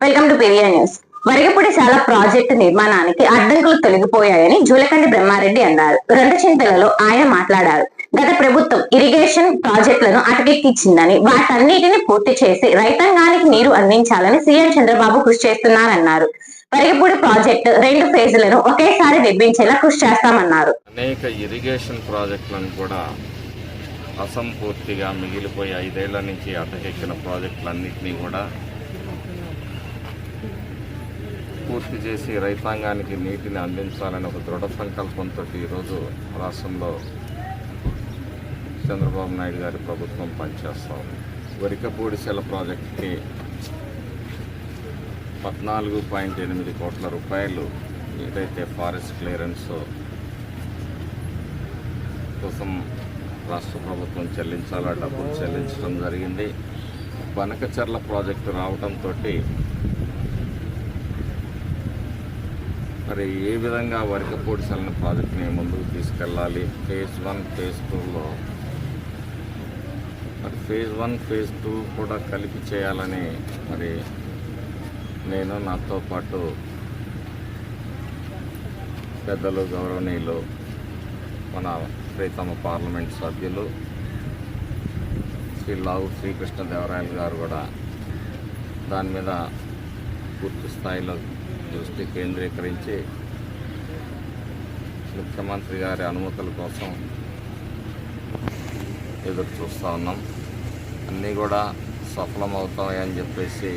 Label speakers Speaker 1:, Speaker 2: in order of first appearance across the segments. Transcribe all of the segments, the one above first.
Speaker 1: Welcome to P V R news Varagapudisala project నిర్మాణానికి అడ్డంకులు తొలగిపోయాయని జూలకండి బ్రహ్మారెడ్డి అన్నారు. రెండు చింతలలో ఆయన మాట్లాడారు. గత ప్రభుత్వం ఇరిగేషన్ ప్రాజెక్టులను అటకెక్కించిందని వాటన్నిటిని పూర్తి చేసి రైతాంగానికి నీరు అందించాలని సీఎం చంద్రబాబు కృషి చేస్తున్నారన్నారు. వరగపూడి ప్రాజెక్టు రెండు ఫేజులను ఒకేసారి నిర్మించేలా కృషి చేస్తామన్నారు.
Speaker 2: అనేక ఇరిగేషన్ ప్రాజెక్టులను కూడా అసంపూర్తిగా మిగిలిపోయి ఐదేళ్ళ నుంచి అటకెక్కిన ప్రాజెక్టులన్నింటినీ కూడా పూర్తి చేసి రైతాంగానికి నీటిని అందించాలని ఒక దృఢ సంకల్పంతో ఈరోజు రాష్ట్రంలో చంద్రబాబు నాయుడు గారి ప్రభుత్వం పనిచేస్తాం వరికపూడిసెల ప్రాజెక్టుకి పద్నాలుగు పాయింట్ ఎనిమిది కోట్ల రూపాయలు ఏదైతే ఫారెస్ట్ క్లియరెన్స్ కోసం రాష్ట్ర ప్రభుత్వం చెల్లించాలా డబ్బులు చెల్లించడం జరిగింది. బనకచర్ల ప్రాజెక్టు రావడంతో మరి ఏ విధంగా వరకపూడి సలన ప్రాజెక్టుని ముందుకు తీసుకెళ్ళాలి? ఫేజ్ వన్ ఫేజ్ టూలో మరి ఫేజ్ వన్ ఫేజ్ టూ కూడా కలిపి చేయాలని మరి నేను నాతో పాటు పెద్దలు గౌరవనీయులు మన ప్రీతమ పార్లమెంట్ సభ్యులు శ్రీ లావు శ్రీకృష్ణదేవరాయలు గారు కూడా దాని మీద పూర్తి స్థాయిలో దృష్టి కేంద్రీకరించి ముఖ్యమంత్రి గారి అనుమతుల కోసం ఎదురు చూస్తూ ఉన్నాం. అన్నీ కూడా సఫలమవుతాయని చెప్పేసి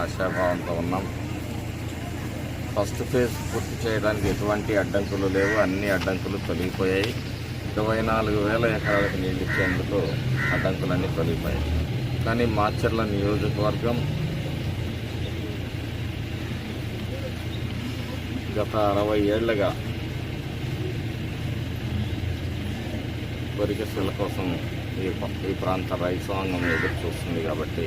Speaker 2: ఆశాభావంతో ఉన్నాం. ఫస్ట్ ఫేజ్ పూర్తి చేయడానికి ఎటువంటి అడ్డంకులు లేవు. అన్ని అడ్డంకులు తొలగిపోయాయి. ఇరవై నాలుగు వేల ఎకరాలకు నీళ్ళు ఇచ్చేందుకు అడ్డంకులన్నీ తొలగిపోయాయి. కానీ మాచర్ల నియోజకవర్గం గత అరవై ఏళ్ళుగా వరికసుల కోసం ఈ ఈ ప్రాంత రైతాంగం ఎదురు చూస్తుంది కాబట్టి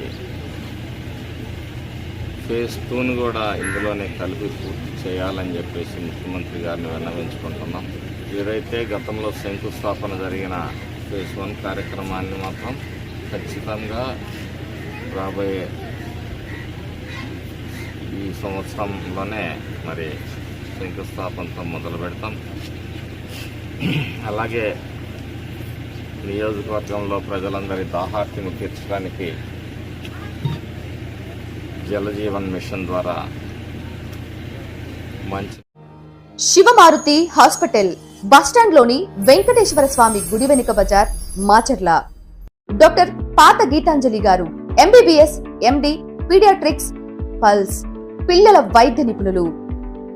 Speaker 2: ఫేజ్ టూను కూడా ఇందులోనే కలిపి పూర్తి చేయాలని చెప్పేసి ముఖ్యమంత్రి గారిని విన్నవించుకుంటున్నాం. ఏదైతే గతంలో శంకుస్థాపన జరిగిన ఫేజ్ వన్ కార్యక్రమాన్ని మాత్రం ఖచ్చితంగా రాబోయే ఈ సంవత్సరంలోనే మరి శంకుస్థాపనతో మొదలు పెడతాం. అలాగే నియోజకవర్గంలో ప్రజలందరి దాహార్తిని తీర్చడానికి జలజీవన్ మిషన్ ద్వారా మంచి
Speaker 3: శివమారుతి హాస్పిటల్ బస్టాండ్లోని వెంకటేశ్వర స్వామి గుడి వెనుక బజార్ మాచర్ల. డాక్టర్ పాత గీతాంజలి గారు ఎంబీబీఎస్ ఎండి పీడియాట్రిక్స్ పల్స్ పిల్లల వైద్య నిపుణులు.